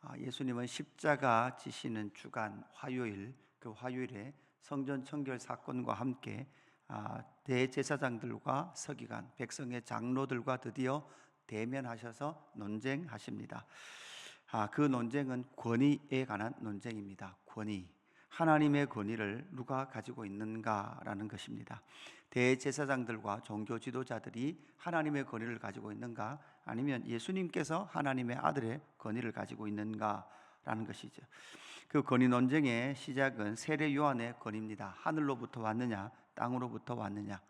아, 예수님은 십자가 지시는 주간 화요일 그 화요일에 성전 청결 사건과 함께 아, 대제사장들과 서기관 백성의 장로들과 드디어 대면하셔서 논쟁하십니다. 아, 그 논쟁은 권위에 관한 논쟁입니다. 권위. 하나님의 권위를 누가 가지고 있는가라는 것입니다. 대제사장들과 종교 지도자들이 하나님의 권위를 가지고 있는가 아니면 예수님께서 하나님의 아들의 권위를 가지고 있는가라는 것이죠. 그 권위 논쟁의 시작은 세례 요한의 권위입니다. 하늘로부터 왔느냐, 땅으로부터 왔느냐.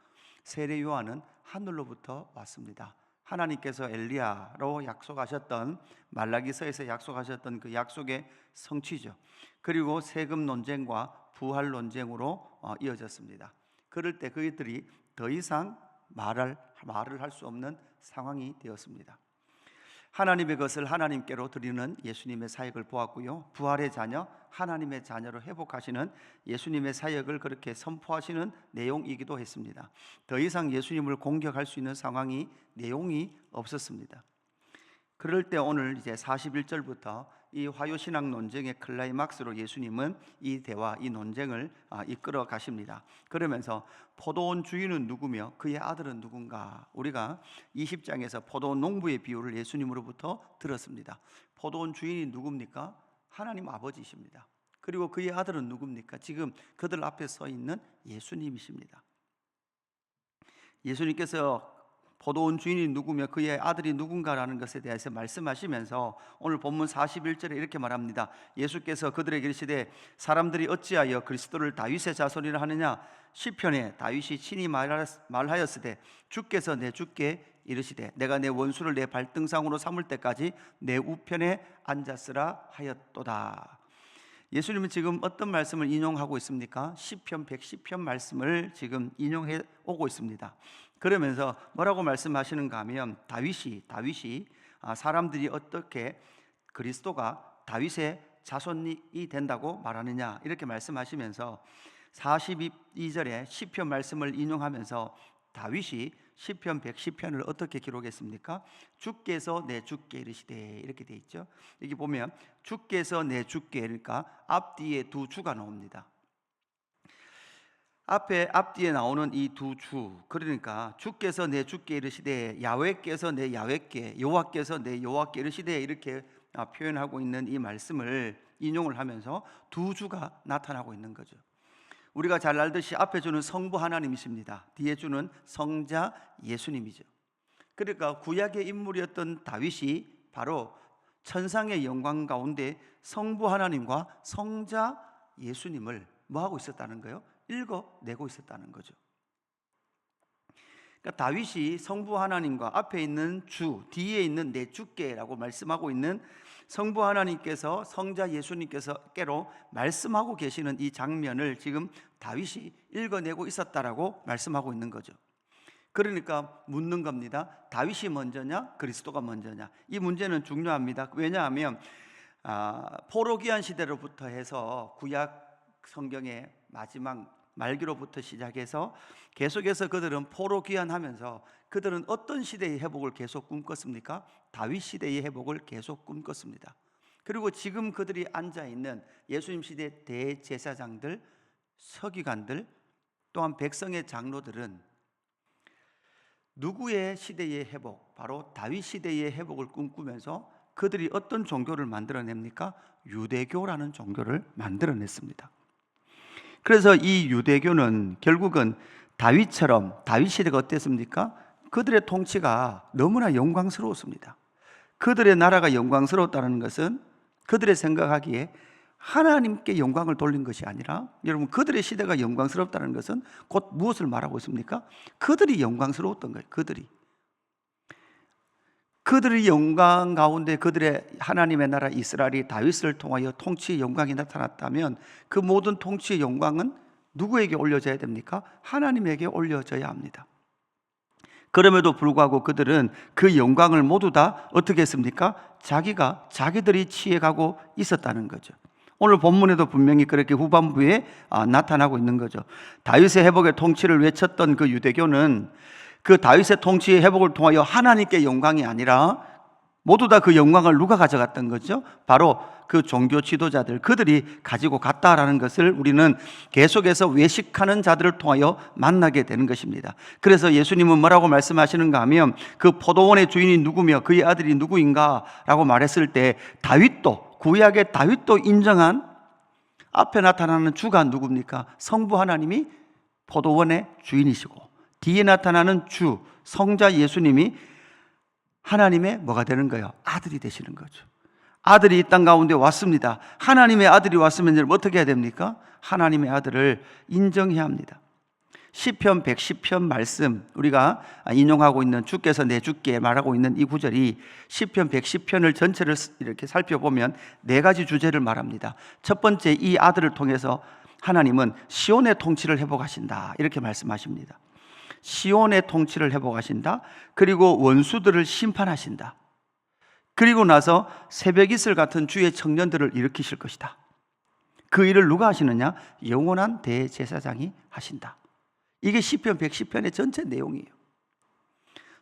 세례 요한은 하늘로부터 왔습니다. 하나님께서 엘리야로 약속하셨던 말라기서에서 약속하셨던 그 약속의 성취죠. 그리고 세금 논쟁과 부활 논쟁으로 어, 이어졌습니다. 그럴 때 그들이 더 이상 말을 말을 할 수 없는 상황이 되었습니다. 하나님의 것을 하나님께로 드리는 예수님의 사역을 보았고요. 부활의 자녀, 하나님의 자녀로 회복하시는 예수님의 사역을 그렇게 선포하시는 내용이기도 했습니다. 더 이상 예수님을 공격할 수 있는 상황이 내용이 없었습니다. 그럴 때 오늘 이제 41절부터 이 화요신앙 논쟁의 클라이막스로 예수님은 이 대화, 이 논쟁을 아, 이끌어 가십니다. 그러면서 포도원 주인은 누구며 그의 아들은 누군가? 우리가 20장에서 포도원 농부의 비유를 예수님으로부터 들었습니다. 포도원 주인이 누굽니까? 하나님 아버지십니다. 그리고 그의 아들은 누굽니까? 지금 그들 앞에 서 있는 예수님이십니다. 예수님께서 포도원 주인이 누구며 그의 아들이 누군가라는 것에 대해서 말씀하시면서 오늘 본문 41절에 이렇게 말합니다. 예수께서 그들에게 이르시되 사람들이 어찌하여 그리스도를 다윗의 자손이라 하느냐 시편에 다윗이 친히 말하였으되 주께서 내 주께 이르시되 내가 내 원수를 내 발등상으로 삼을 때까지 내 우편에 앉았으라 하였도다. 예수님은 지금 어떤 말씀을 인용하고 있습니까? 시편 110편 말씀을 지금 인용해 오고 있습니다. 그러면서 뭐라고 말씀하시는가 하면 다윗이 다윗이 아, 사람들이 어떻게 그리스도가 다윗의 자손이 된다고 말하느냐 이렇게 말씀하시면서 42절에 시편 말씀을 인용하면서 다윗이 시편 110편을 어떻게 기록했습니까? 주께서 내 주께 이르시되 이렇게 돼 있죠. 여기 보면 주께서 내 주께 그러니까 앞뒤에 두 주가 나옵니다. 앞에 앞뒤에 나오는 이 두 주 그러니까 주께서 내 주께 이르시되 야훼께서 내 야훼께 여호와께서 내 여호와께 이르시되 이렇게 아, 표현하고 있는 이 말씀을 인용을 하면서 두 주가 나타나고 있는 거죠. 우리가 잘 알듯이 앞에 주는 성부 하나님이십니다. 뒤에 주는 성자 예수님이죠. 그러니까 구약의 인물이었던 다윗이 바로 천상의 영광 가운데 성부 하나님과 성자 예수님을 뭐 하고 있었다는 거예요? 읽어내고 있었다는 거죠. 그러니까 다윗이 성부 하나님과 앞에 있는 주, 뒤에 있는 내 주께라고 말씀하고 있는 성부 하나님께서 성자 예수님께서께로 말씀하고 계시는 이 장면을 지금 다윗이 읽어내고 있었다라고 말씀하고 있는 거죠. 그러니까 묻는 겁니다. 다윗이 먼저냐, 그리스도가 먼저냐? 이 문제는 중요합니다. 왜냐하면 아, 포로기한 시대로부터 해서 구약 성경의 마지막 말기로부터 시작해서 계속해서 그들은 포로 귀환하면서 그들은 어떤 시대의 회복을 계속 꿈꿨습니까? 다윗 시대의 회복을 계속 꿈꿨습니다. 그리고 지금 그들이 앉아 있는 예수님 시대 대제사장들, 서기관들, 또한 백성의 장로들은 누구의 시대의 회복, 바로 다윗 시대의 회복을 꿈꾸면서 그들이 어떤 종교를 만들어냅니까? 유대교라는 종교를 만들어냈습니다. 그래서 이 유대교는 결국은 다윗처럼 다윗 시대가 어땠습니까? 그들의 통치가 너무나 영광스러웠습니다. 그들의 나라가 영광스러웠다는 것은 그들의 생각하기에 하나님께 영광을 돌린 것이 아니라 여러분 그들의 시대가 영광스럽다는 것은 곧 무엇을 말하고 있습니까? 그들이 영광스러웠던 거예요. 그들이 그들의 영광 가운데 그들의 하나님의 나라 이스라엘이 다윗을 통하여 통치의 영광이 나타났다면 그 모든 통치의 영광은 누구에게 올려져야 됩니까? 하나님에게 올려져야 합니다. 그럼에도 불구하고 그들은 그 영광을 모두 다 어떻게 했습니까? 자기가 자기들이 취해가고 있었다는 거죠. 오늘 본문에도 분명히 그렇게 후반부에 아, 나타나고 있는 거죠. 다윗의 회복의 통치를 외쳤던 그 유대교는 그 다윗의 통치의 회복을 통하여 하나님께 영광이 아니라 모두 다 그 영광을 누가 가져갔던 거죠? 바로 그 종교 지도자들 그들이 가지고 갔다라는 것을 우리는 계속해서 외식하는 자들을 통하여 만나게 되는 것입니다. 그래서 예수님은 뭐라고 말씀하시는가 하면 그 포도원의 주인이 누구며 그의 아들이 누구인가라고 말했을 때 다윗도 구약의 다윗도 인정한 앞에 나타나는 주가 누굽니까? 성부 하나님이 포도원의 주인이시고 뒤에 나타나는 주 성자 예수님이 하나님의 뭐가 되는 거예요? 아들이 되시는 거죠. 아들이 이 땅 가운데 왔습니다. 하나님의 아들이 왔으면 어떻게 해야 됩니까? 하나님의 아들을 인정해야 합니다. 시편 110편 말씀 우리가 인용하고 있는 주께서 내 주께 말하고 있는 이 구절이 시편 110편을 전체를 이렇게 살펴보면 네 가지 주제를 말합니다. 첫 번째 이 아들을 통해서 하나님은 시온의 통치를 회복하신다. 이렇게 말씀하십니다. 시온의 통치를 회복하신다. 그리고 원수들을 심판하신다. 그리고 나서 새벽 이슬 같은 주의 청년들을 일으키실 것이다. 그 일을 누가 하시느냐? 영원한 대제사장이 하신다. 이게 시편 110편의 전체 내용이에요.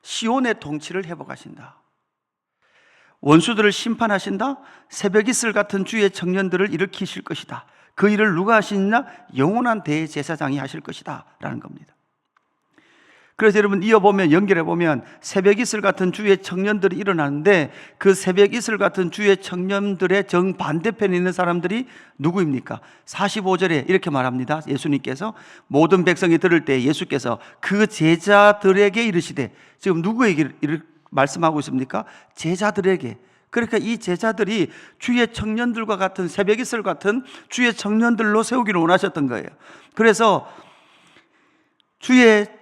시온의 통치를 회복하신다. 원수들을 심판하신다. 새벽 이슬 같은 주의 청년들을 일으키실 것이다. 그 일을 누가 하시느냐? 영원한 대제사장이 하실 것이다. 라는 겁니다. 그래서 여러분 이어보면 연결해보면 새벽 이슬 같은 주의 청년들이 일어나는데 그 새벽 이슬 같은 주의 청년들의 정반대편에 있는 사람들이 누구입니까? 45절에 이렇게 말합니다. 예수님께서 모든 백성이 들을 때 예수께서 그 제자들에게 이르시되 지금 누구에게 말씀하고 있습니까? 제자들에게 그러니까 이 제자들이 주의 청년들과 같은 새벽 이슬 같은 주의 청년들로 세우기를 원하셨던 거예요. 그래서 주의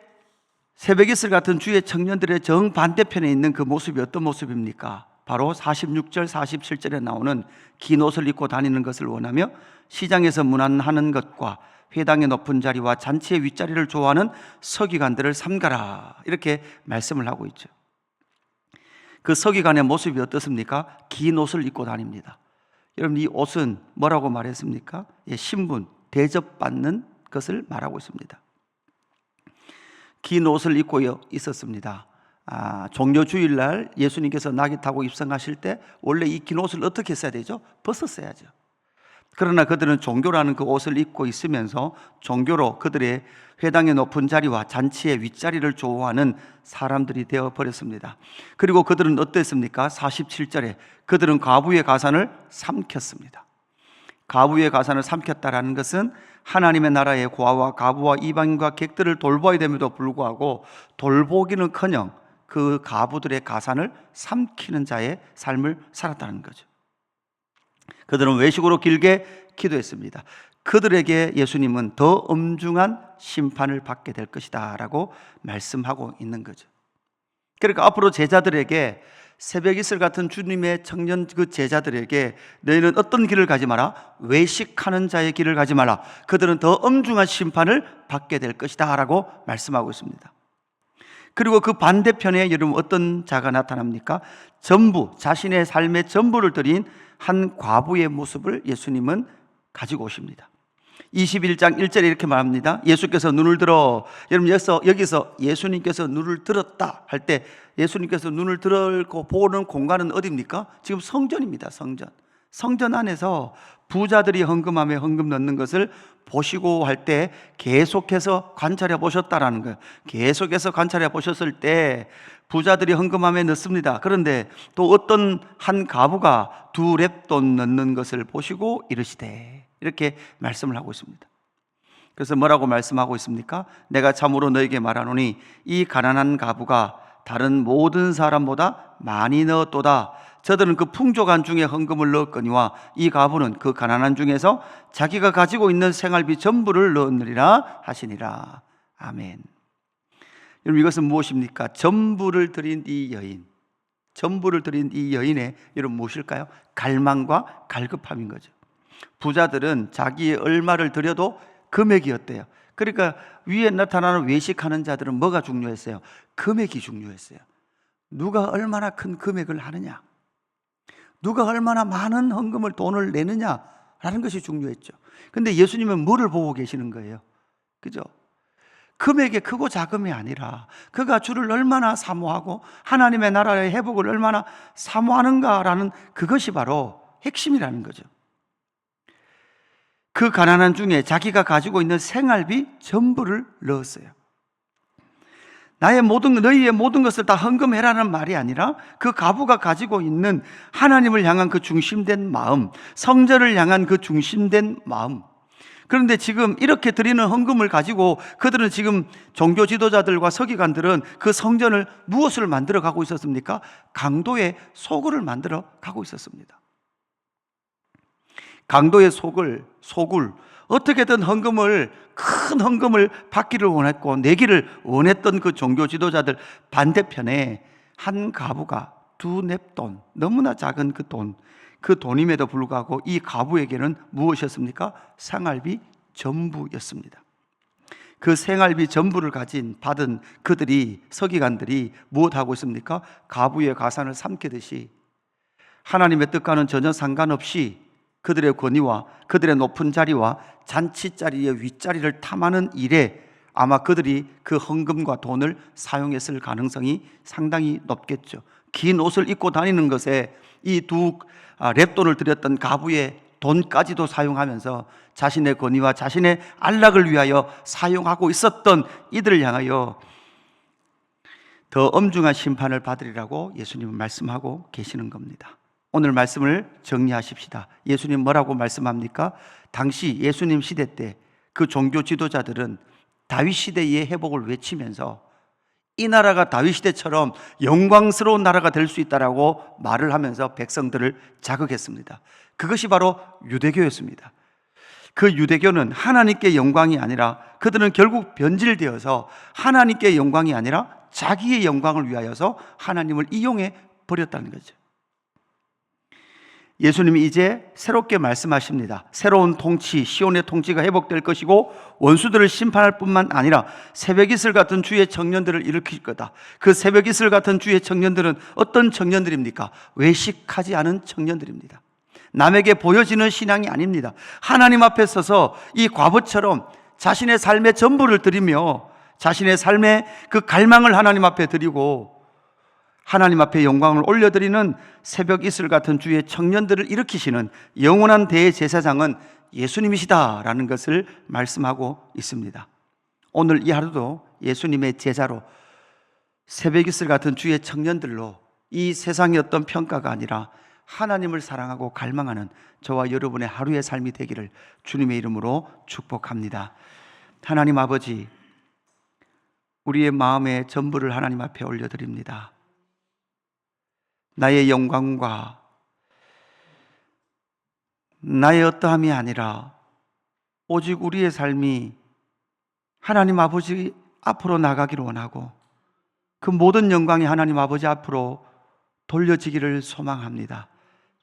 새벽 이슬 같은 주의 청년들의 정반대편에 있는 그 모습이 어떤 모습입니까? 바로 46절, 47절에 나오는 긴 옷을 입고 다니는 것을 원하며 시장에서 문안하는 것과 회당의 높은 자리와 잔치의 윗자리를 좋아하는 서기관들을 삼가라. 이렇게 말씀을 하고 있죠. 그 서기관의 모습이 어떻습니까? 긴 옷을 입고 다닙니다. 여러분, 이 옷은 뭐라고 말했습니까? 예, 신분, 대접받는 것을 말하고 있습니다. 긴 옷을 입고 있었습니다. 아, 종려 주일날 예수님께서 나귀 타고 입성하실 때 원래 이 긴 옷을 어떻게 했어야 되죠? 벗었어야죠. 그러나 그들은 종교라는 그 옷을 입고 있으면서 종교로 그들의 회당의 높은 자리와 잔치의 윗자리를 좋아하는 사람들이 되어 버렸습니다. 그리고 그들은 어땠습니까? 47절에 그들은 과부의 가산을 삼켰습니다. 가부의 가산을 삼켰다라는 것은 하나님의 나라의 고아와 가부와 이방인과 객들을 돌보아야 됨에도 불구하고 돌보기는커녕 그 가부들의 가산을 삼키는 자의 삶을 살았다는 거죠. 그들은 외식으로 길게 기도했습니다. 그들에게 예수님은 더 엄중한 심판을 받게 될 것이다라고 말씀하고 있는 거죠. 그러니까 앞으로 제자들에게 새벽 이슬 같은 주님의 청년 그 제자들에게 너희는 어떤 길을 가지 마라 외식하는 자의 길을 가지 마라 그들은 더 엄중한 심판을 받게 될 것이다라고 말씀하고 있습니다. 그리고 그 반대편에 여러분 어떤 자가 나타납니까? 전부 자신의 삶의 전부를 드린 한 과부의 모습을 예수님은 가지고 오십니다. 21장 1절에 이렇게 말합니다. 예수께서 눈을 들어 여러분 여기서 여기서 예수님께서 눈을 들었다 할 때 예수님께서 눈을 들고 보는 공간은 어디입니까? 지금 성전입니다. 성전. 성전 안에서 부자들이 헌금함에 헌금 넣는 것을 보시고 할 때 계속해서 관찰해 보셨다라는 거예요. 계속해서 관찰해 보셨을 때 부자들이 헌금함에 넣습니다. 그런데 또 어떤 한 가부가 두 랩돈 넣는 것을 보시고 이르시되 이렇게 말씀을 하고 있습니다. 그래서 뭐라고 말씀하고 있습니까? 내가 참으로 너에게 말하노니 이 가난한 가부가 다른 모든 사람보다 많이 넣었도다. 저들은 그 풍족한 중에 헌금을 넣었거니와 이 가부는 그 가난한 중에서 자기가 가지고 있는 생활비 전부를 넣었느리라 하시니라. 아멘. 여러분 이것은 무엇입니까? 전부를 드린 이 여인. 전부를 드린 이 여인의 여러분 무엇일까요? 갈망과 갈급함인 거죠. 부자들은 자기의 얼마를 드려도 금액이었대요. 그러니까 위에 나타나는 외식하는 자들은 뭐가 중요했어요? 금액이 중요했어요. 누가 얼마나 큰 금액을 하느냐, 누가 얼마나 많은 헌금을 돈을 내느냐라는 것이 중요했죠. 근데 예수님은 뭐를 보고 계시는 거예요? 그죠? 금액의 크고 작음이 아니라 그가 주를 얼마나 사모하고 하나님의 나라의 회복을 얼마나 사모하는가라는 그것이 바로 핵심이라는 거죠. 그 가난한 중에 자기가 가지고 있는 생활비 전부를 넣었어요. 나의 모든 너희의 모든 것을 다 헌금해라는 말이 아니라 그 가부가 가지고 있는 하나님을 향한 그 중심된 마음, 성전을 향한 그 중심된 마음. 그런데 지금 이렇게 드리는 헌금을 가지고 그들은 지금 종교 지도자들과 서기관들은 그 성전을 무엇을 만들어 가고 있었습니까? 강도의 소굴을 만들어 가고 있었습니다. 강도의 속을 소굴 어떻게든 헌금을 큰 헌금을 받기를 원했고 내기를 원했던 그 종교 지도자들 반대편에 한 가부가 두 넵돈 너무나 작은 그 돈, 그 돈임에도 불구하고 이 가부에게는 무엇이었습니까? 생활비 전부였습니다. 그 생활비 전부를 가진 받은 그들이 서기관들이 무엇하고 있습니까? 가부의 가산을 삼키듯이 하나님의 뜻과는 전혀 상관없이 그들의 권위와 그들의 높은 자리와 잔치 자리의 윗자리를 탐하는 일에 아마 그들이 그 헌금과 돈을 사용했을 가능성이 상당히 높겠죠. 긴 옷을 입고 다니는 것에 이 두 랩돈을 들였던 가부의 돈까지도 사용하면서 자신의 권위와 자신의 안락을 위하여 사용하고 있었던 이들을 향하여 더 엄중한 심판을 받으리라고 예수님은 말씀하고 계시는 겁니다. 오늘 말씀을 정리하십시다. 예수님 뭐라고 말씀합니까? 당시 예수님 시대 때 그 종교 지도자들은 다윗 시대의 회복을 외치면서 이 나라가 다윗 시대처럼 영광스러운 나라가 될 수 있다라고 말을 하면서 백성들을 자극했습니다. 그것이 바로 유대교였습니다. 그 유대교는 하나님께 영광이 아니라 그들은 결국 변질되어서 하나님께 영광이 아니라 자기의 영광을 위하여서 하나님을 이용해 버렸다는 거죠. 예수님이 이제 새롭게 말씀하십니다. 새로운 통치, 시온의 통치가 회복될 것이고 원수들을 심판할 뿐만 아니라 새벽 이슬 같은 주의 청년들을 일으킬 거다. 그 새벽 이슬 같은 주의 청년들은 어떤 청년들입니까? 외식하지 않은 청년들입니다. 남에게 보여지는 신앙이 아닙니다. 하나님 앞에 서서 이 과부처럼 자신의 삶의 전부를 드리며 자신의 삶의 그 갈망을 하나님 앞에 드리고 하나님 앞에 영광을 올려드리는 새벽 이슬 같은 주의 청년들을 일으키시는 영원한 대제사장은 예수님이시다라는 것을 말씀하고 있습니다. 오늘 이 하루도 예수님의 제자로 새벽 이슬 같은 주의 청년들로 이 세상의 어떤 평가가 아니라 하나님을 사랑하고 갈망하는 저와 여러분의 하루의 삶이 되기를 주님의 이름으로 축복합니다. 하나님 아버지, 우리의 마음의 전부를 하나님 앞에 올려드립니다. 나의 영광과 나의 어떠함이 아니라 오직 우리의 삶이 하나님 아버지 앞으로 나가기를 원하고 그 모든 영광이 하나님 아버지 앞으로 돌려지기를 소망합니다.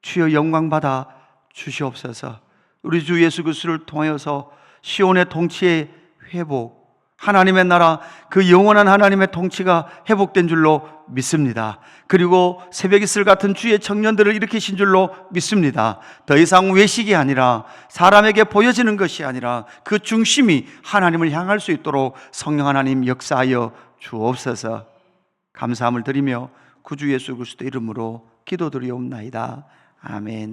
주여 영광 받아 주시옵소서. 우리 주 예수 그리스도를 통하여서 시온의 통치의 회복 하나님의 나라 그 영원한 하나님의 통치가 회복된 줄로 믿습니다. 그리고 새벽 이슬 같은 주의 청년들을 일으키신 줄로 믿습니다. 더 이상 외식이 아니라 사람에게 보여지는 것이 아니라 그 중심이 하나님을 향할 수 있도록 성령 하나님 역사하여 주옵소서. 감사함을 드리며 구주 예수 그리스도 이름으로 기도드리옵나이다. 아멘.